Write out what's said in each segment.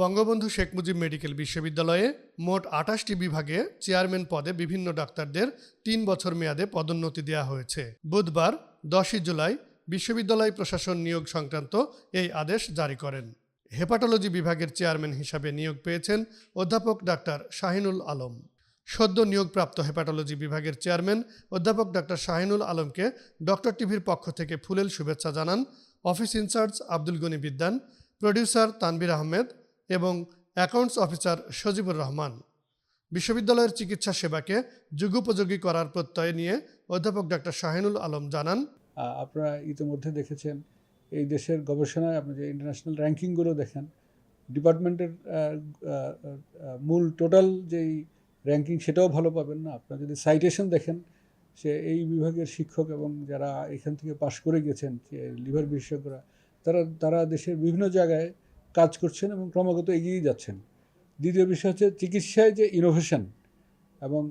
Bangabandhu Sheikh Mujib medical বিশ্ববিদ্যালয়ে মোট আঠাশটি বিভাগে চেয়ারম্যান পদে বিভিন্ন ডাক্তারদের তিন বছর মেয়াদে পদোন্নতি দেওয়া হয়েছে। বুধবার, দশই জুলাই, বিশ্ববিদ্যালয় প্রশাসন নিয়োগ সংক্রান্ত এই আদেশ জারি করেন। হেপাটোলজি বিভাগের চেয়ারম্যান হিসাবে নিয়োগ পেয়েছেন অধ্যাপক ডাক্তার শাহিনুল আলম। সদ্য নিয়োগপ্রাপ্ত হেপাটোলজি বিভাগের চেয়ারম্যান অধ্যাপক ডাক্তার শাহিনুল আলমকে ডক্টর টিভির পক্ষ থেকে ফুলেল শুভেচ্ছা জানান। অফিস ইনচার্জ আব্দুল গনি বিদ্যান, প্রডিউসার তানবির আহমেদ এবং অ্যাকাউন্টস অফিসার সজিবুর রহমান। বিশ্ববিদ্যালয়ের চিকিৎসা সেবাকে যুগোপযোগী করার প্রত্যয় নিয়ে অধ্যাপক ডাক্তার শাহিনুল আলম জানান আপনারা ইতিমধ্যে দেখেছেন, এই দেশের গবেষণায় আপনি যে ইন্টারন্যাশনাল র্যাঙ্কিংগুলো দেখেন, ডিপার্টমেন্টের মূল টোটাল যেই র্যাঙ্কিং সেটাও ভালো পাবেন না। আপনারা যদি সাইটেশন দেখেন, সে এই বিভাগের শিক্ষক এবং যারা এখান থেকে পাশ করে গেছেন লিভার বিশেষজ্ঞরা, তারা তারা দেশের বিভিন্ন জায়গায় কাজ করছেন এবং ক্রমাগত এগিয়ে যাচ্ছেন। দ্বিতীয় বিষয় হচ্ছে চিকিৎসায় যে ইনোভেশন এবং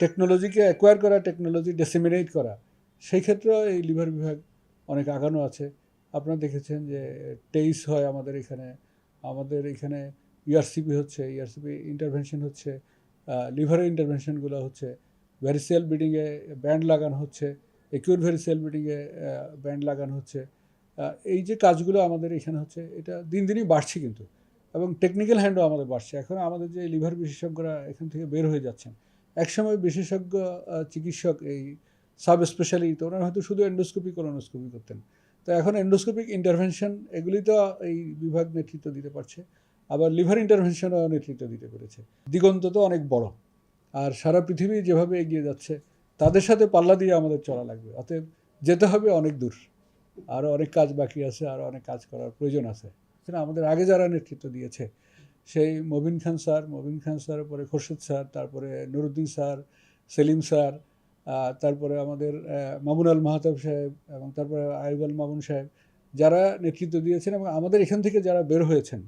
টেকনোলজিকে অ্যাকোয়ার করা টেকনোলজি ডেসিমিনেট করা, সেই ক্ষেত্রেও এই লিভার বিভাগ অনেক আগানো আছে। আপনারা দেখেছেন যে টেইস হয় আমাদের এখানে আমাদের এখানে ইআরসিপি হচ্ছে ইআরসিপি ইন্টারভেনশন হচ্ছে লিভারের ইন্টারভেনশনগুলো হচ্ছে ভ্যারিসেল বিডিংয়ে ব্যান্ড লাগানো হচ্ছে একিউর ভ্যারিসেল বিডিংয়ে ব্যান্ড লাগানো হচ্ছে। এই যে কাজগুলো আমাদের এখানে হচ্ছে, এটা দিন দিনই বাড়ছে কিন্তু। এবং টেকনিক্যাল হ্যান্ডও আমাদের বাড়ছে। এখন আমাদের যে লিভার বিশেষজ্ঞরা এখান থেকে বের হয়ে যাচ্ছেন। একসময় বিশেষজ্ঞ চিকিৎসক এই সাব স্পেশালিটি ওনারা হয়তো শুধু এন্ডোস্কোপি কলোনোস্কোপি করতেন। তো এখন এন্ডোস্কোপিক ইন্টারভেনশন এগুলি তো এই বিভাগ নেতৃত্ব দিতে পারছে। আবার লিভার ইন্টারভেনশনও নেতৃত্ব দিতে পেরেছে। দিগন্ত তো অনেক বড়। আর সারা পৃথিবী যেভাবে এগিয়ে যাচ্ছে, তাদের সাথে পাল্লা দিয়ে আমাদের চলা লাগবে। অতএব যেতে হবে অনেক দূর। আরও অনেক কাজ বাকি আছে আরও অনেক কাজ করার প্রয়োজন আছে। সেটা আমাদের আগে যারা নেতৃত্ব দিয়েছে, সেই মবিন খান স্যার, মবিন খান স্যার, পরে খোরশেদ স্যার, তারপরে নুরুদ্দিন স্যার, সেলিম স্যার তারপরে আমাদের মামুন আল মাহাতাব সাহেব এবং তারপরে আইব আল মামুন সাহেব, যারা নেতৃত্ব দিয়েছেন এবং আমাদের এখান থেকে যারা বের হয়েছেন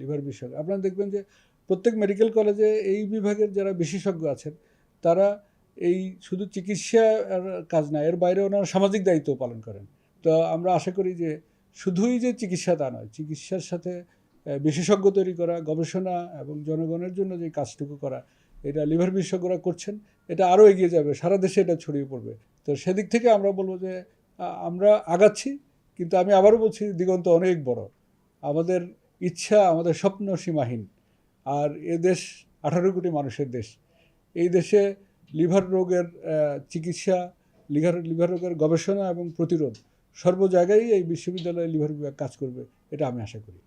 লিভার বিষয় আপনারা দেখবেন যে প্রত্যেক মেডিকেল কলেজে এই বিভাগের যারা বিশেষজ্ঞ আছেন, তারা এই শুধু চিকিৎসা কাজ না, এর বাইরে ওনারা সামাজিক দায়িত্ব পালন করেন। তো আমরা আশা করি যে শুধুই যে চিকিৎসা তা নয়, চিকিৎসার সাথে বিশেষজ্ঞ তৈরি করা, গবেষণা এবং জনগণের জন্য যে কাজটুকু করা, এটা লিভার বিশেষজ্ঞরা করছেন, এটা আরও এগিয়ে যাবে, সারা দেশে এটা ছড়িয়ে পড়বে। তো সেদিক থেকে আমরা বলব যে আমরা আগাচ্ছি, কিন্তু আমি আবারও বলছি, দিগন্ত অনেক বড়। আমাদের ইচ্ছা, আমাদের স্বপ্ন সীমাহীন। আর এ দেশ আঠারো কোটি মানুষের দেশ। এই দেশে লিভার রোগের চিকিৎসা, লিভার লিভার রোগের গবেষণা এবং প্রতিরোধ সর্ব জায়গায় এই বিশ্ববিদ্যালয়ে লিভার বিভাগ কাজ করবে এটা আমি আশা করি।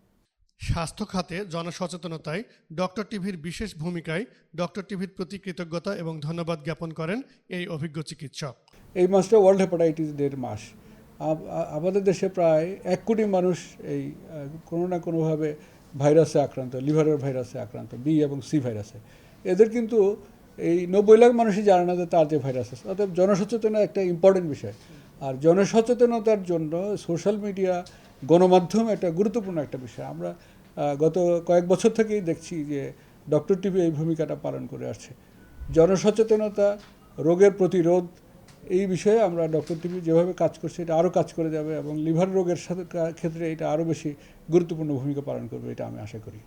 স্বাস্থ্য খাতে জনসচেতনতায় ডক্টর টিভির বিশেষ ভূমিকায় ডক্টর টিভির প্রতি কৃতজ্ঞতা এবং ধন্যবাদ জ্ঞাপন করেন এই অভিজ্ঞ চিকিৎসক। এই মাসটা ওয়ার্ল্ড হেপাটাইটিস ডের মাস। আমাদের দেশে প্রায় এক কোটি মানুষ এই কোনো না কোনোভাবে ভাইরাসে আক্রান্ত লিভারের ভাইরাসে আক্রান্ত বি এবং সি ভাইরাসে। এদের কিন্তু এই নব্বই লাখ মানুষই জানে না যে তার যে ভাইরাস আছে অর্থাৎ জনসচেতনতা একটা ইম্পর্টেন্ট বিষয়। আর জনসচেতনতার জন্য সোশ্যাল মিডিয়া গণমাধ্যম একটা গুরুত্বপূর্ণ একটা বিষয়। আমরা গত কয়েক বছর থেকেই দেখছি যে ডক্টর টিভি এই ভূমিকাটা পালন করে আসছে। জনসচেতনতা, রোগের প্রতিরোধ, এই বিষয়ে আমরা ডক্টর টিভি যেভাবে কাজ করছে, এটা আরও কাজ করে যাবে এবং লিভার রোগের সাথে ক্ষেত্রে এটা আরও বেশি গুরুত্বপূর্ণ ভূমিকা পালন করবে, এটা আমি আশা করি।